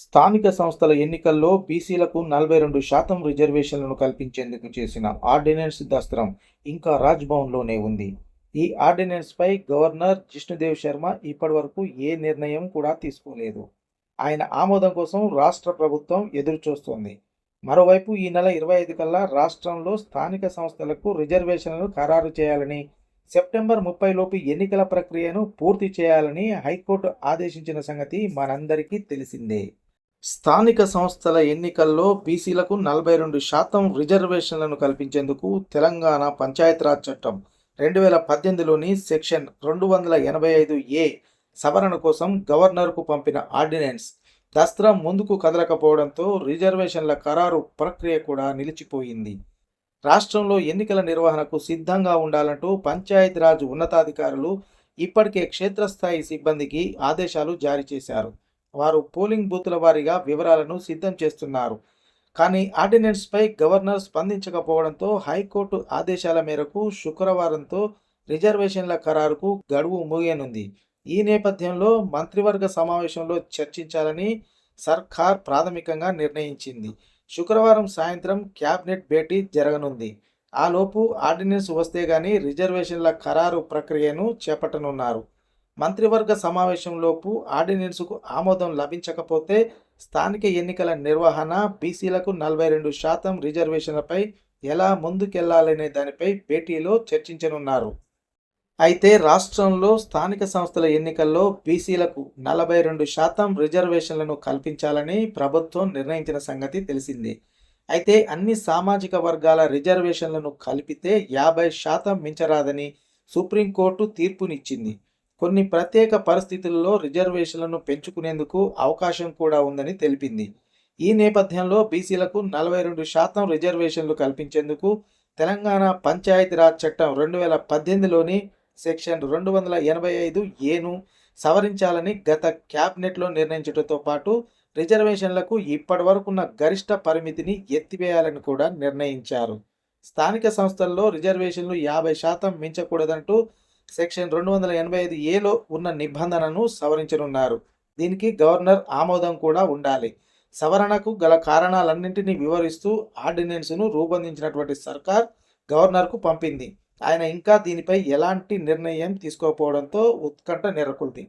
స్థానిక సంస్థల ఎన్నికల్లో బీసీలకు నలభై రెండు శాతం రిజర్వేషన్లను కల్పించేందుకు చేసిన ఆర్డినెన్స్ దస్త్రం ఇంకా రాజ్భవన్లోనే ఉంది. ఈ ఆర్డినెన్స్పై గవర్నర్ జిష్ణుదేవ్ శర్మ ఇప్పటివరకు ఏ నిర్ణయం కూడా తీసుకోలేదు. ఆయన ఆమోదం కోసం రాష్ట్ర ప్రభుత్వం ఎదురు చూస్తోంది మరోవైపు ఈ నెల ఇరవై ఐదు కల్లా రాష్ట్రంలో స్థానిక సంస్థలకు రిజర్వేషన్లు ఖరారు చేయాలని సెప్టెంబర్ ముప్పై లోపు ఎన్నికల ప్రక్రియను పూర్తి చేయాలని హైకోర్టు ఆదేశించిన సంగతి మనందరికీ తెలిసిందే. స్థానిక సంస్థల ఎన్నికల్లో బీసీలకు నలభై రెండు శాతం రిజర్వేషన్లను కల్పించేందుకు తెలంగాణ పంచాయతీరాజ్ చట్టం. రెండు వేల పద్దెనిమిదిలోని సెక్షన్ రెండు వందల ఎనభై ఐదు ఏ సవరణ కోసం గవర్నర్కు పంపిన ఆర్డినెన్స్. దస్త్రం ముందుకు కదలకపోవడంతో రిజర్వేషన్ల ఖరారు ప్రక్రియ కూడా నిలిచిపోయింది. రాష్ట్రంలో ఎన్నికల నిర్వహణకు సిద్ధంగా ఉండాలంటూ పంచాయతీరాజ్ ఉన్నతాధికారులు ఇప్పటికే క్షేత్రస్థాయి సిబ్బందికి ఆదేశాలు జారీ చేశారు. వారు పోలింగ్ బూతుల వారీగా వివరాలను సిద్ధం చేస్తున్నారు. కానీ ఆర్డినెన్స్పై గవర్నర్ స్పందించకపోవడంతో హైకోర్టు ఆదేశాల మేరకు శుక్రవారంతో రిజర్వేషన్ల ఖరారుకు గడువు ముగియనుంది. ఈ నేపథ్యంలో మంత్రివర్గ సమావేశంలో చర్చించాలని సర్కార్ ప్రాథమికంగా నిర్ణయించింది. శుక్రవారం సాయంత్రం క్యాబినెట్ భేటీ జరగనుంది. ఆలోపు ఆర్డినెన్స్ వస్తే గాని రిజర్వేషన్ల ఖరారు ప్రక్రియను చేపట్టనున్నారు. మంత్రివర్గ సమావేశంలోపు ఆర్డినెన్స్కు ఆమోదం లభించకపోతే స్థానిక ఎన్నికల నిర్వహణ బీసీలకు నలభై రెండు శాతం రిజర్వేషన్లపై ఎలా ముందుకెళ్ళాలనే దానిపై భేటీలో చర్చించనున్నారు. అయితే రాష్ట్రంలో స్థానిక సంస్థల ఎన్నికల్లో బీసీలకు నలభై రెండు శాతం రిజర్వేషన్లను కల్పించాలని ప్రభుత్వం నిర్ణయించిన సంగతి తెలిసింది. అయితే అన్ని సామాజిక వర్గాల రిజర్వేషన్లను కలిపితే యాభై శాతం మించరాదని సుప్రీంకోర్టు తీర్పునిచ్చింది. కొన్ని ప్రత్యేక పరిస్థితుల్లో రిజర్వేషన్లను పెంచుకునేందుకు అవకాశం కూడా ఉందని తెలిపింది. ఈ నేపథ్యంలో బీసీలకు నలభై రెండు శాతం రిజర్వేషన్లు కల్పించేందుకు తెలంగాణ పంచాయతీరాజ్ చట్టం రెండు వేల పద్దెనిమిదిలోని సెక్షన్ రెండు వందల ఎనభై ఐదు ఏను సవరించాలని గత క్యాబినెట్లో నిర్ణయించడంతో పాటు రిజర్వేషన్లకు ఇప్పటివరకున్న గరిష్ట పరిమితిని ఎత్తివేయాలని కూడా నిర్ణయించారు. స్థానిక సంస్థల్లో రిజర్వేషన్లు యాభై శాతం మించకూడదంటూ సెక్షన్ రెండు వందల ఎనభై ఐదు ఏలో ఉన్న నిబంధనను సవరించనున్నారు. దీనికి గవర్నర్ ఆమోదం కూడా ఉండాలి. సవరణకు గల కారణాలన్నింటినీ వివరిస్తూ ఆర్డినెన్స్ను రూపొందించినటువంటి సర్కార్ గవర్నర్కు పంపింది. ఆయన ఇంకా దీనిపై ఎలాంటి నిర్ణయం తీసుకోకపోవడంతో ఉత్కంఠ నెరకొల్ది